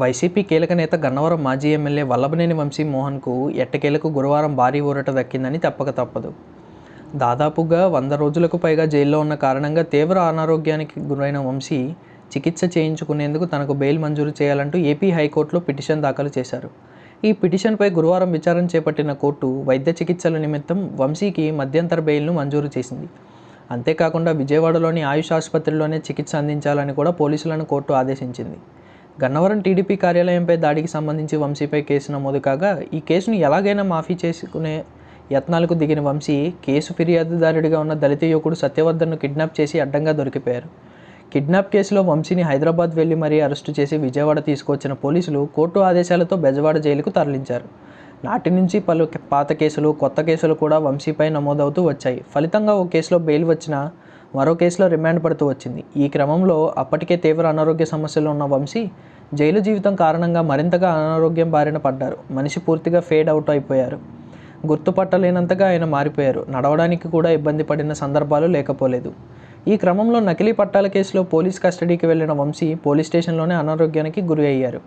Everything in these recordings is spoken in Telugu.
వైసీపీ కీలక నేత గన్నవరం మాజీ ఎమ్మెల్యే వల్లభనేని వంశీ మోహన్కు ఎట్టకేలకు గురువారం భారీ ఊరట దక్కిందని తప్పక తప్పదు. దాదాపుగా వంద రోజులకు పైగా జైల్లో ఉన్న కారణంగా తీవ్ర అనారోగ్యానికి గురైన వంశీ చికిత్స చేయించుకునేందుకు తనకు బెయిల్ మంజూరు చేయాలంటూ ఏపీ హైకోర్టులో పిటిషన్ దాఖలు చేశారు. ఈ పిటిషన్పై గురువారం విచారణ చేపట్టిన కోర్టు వైద్య చికిత్సల నిమిత్తం వంశీకి మధ్యంతర బెయిల్ను మంజూరు చేసింది. అంతేకాకుండా విజయవాడలోని ఆయుష్ ఆసుపత్రిలోనే చికిత్స అందించాలని కూడా పోలీసులను కోర్టు ఆదేశించింది. గన్నవరం టీడీపీ కార్యాలయంపై దాడికి సంబంధించి వంశీపై కేసు నమోదు కాగా ఈ కేసును ఎలాగైనా మాఫీ చేసుకునే యత్నాలకు దిగిన వంశీ కేసు ఫిర్యాదుదారుడిగా ఉన్న దళిత యువకుడు సత్యవర్ధన్ను కిడ్నాప్ చేసి అడ్డంగా దొరికిపోయారు. కిడ్నాప్ కేసులో వంశీని హైదరాబాద్ వెళ్ళి మరీ అరెస్టు చేసి విజయవాడ తీసుకొచ్చిన పోలీసులు కోర్టు ఆదేశాలతో బెజవాడ జైలుకు తరలించారు. నాటి నుంచి పలు పాత కేసులు కొత్త కేసులు కూడా వంశీపై నమోదవుతూ వచ్చాయి. ఫలితంగా ఓ కేసులో బెయిల్ వచ్చినా మరో కేసులో రిమాండ్ పడుతూ వచ్చింది. ఈ క్రమంలో అప్పటికే తీవ్ర అనారోగ్య సమస్యలు ఉన్న వంశీ జైలు జీవితం కారణంగా మరింతగా అనారోగ్యం బారిన పడ్డారు. మనిషి పూర్తిగా ఫేడ్ అవుట్ అయిపోయారు. గుర్తుపట్టలేనంతగా ఆయన మారిపోయారు. నడవడానికి కూడా ఇబ్బంది పడిన సందర్భాలు లేకపోలేదు. ఈ క్రమంలో నకిలీ పట్టాల కేసులో పోలీస్ కస్టడీకి వెళ్ళిన వంశీ పోలీస్ స్టేషన్లోనే అనారోగ్యానికి గురి అయ్యారు.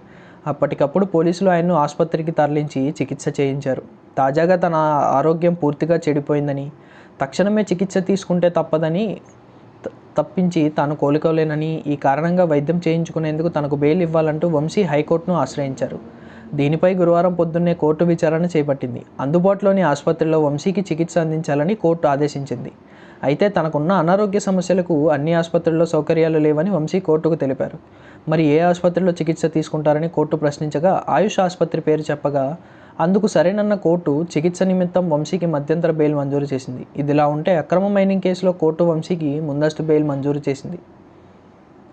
అప్పటికప్పుడు పోలీసులు ఆయన్ను ఆసుపత్రికి తరలించి చికిత్స చేయించారు. తాజాగా తన ఆరోగ్యం పూర్తిగా చెడిపోయిందని తక్షణమే చికిత్స తీసుకుంటే తప్పదని త- తప్పించి తాను కోలుకోలేనని ఈ కారణంగా వైద్యం చేయించుకునేందుకు తనకు బెయిల్ ఇవ్వాలంటూ వంశీ హైకోర్టును ఆశ్రయించారు. దీనిపై గురువారం పొద్దున్నే కోర్టు విచారణ చేపట్టింది. అందుబాటులోని ఆసుపత్రిలో వంశీకి చికిత్స అందించాలని కోర్టు ఆదేశించింది. అయితే తనకున్న అనారోగ్య సమస్యలకు అన్ని ఆసుపత్రుల్లో సౌకర్యాలు లేవని వంశీ కోర్టుకు తెలిపారు. మరి ఏ ఆసుపత్రిలో చికిత్స తీసుకుంటారని కోర్టు ప్రశ్నించగా ఆయుష్ ఆసుపత్రి పేరు చెప్పగా అందుకు సరేనన్న కోర్టు చికిత్స నిమిత్తం వంశీకి మధ్యంతర బెయిల్ మంజూరు చేసింది. ఇదిలా ఉంటే అక్రమ మైనింగ్ కేసులో కోర్టు వంశీకి ముందస్తు బెయిల్ మంజూరు చేసింది.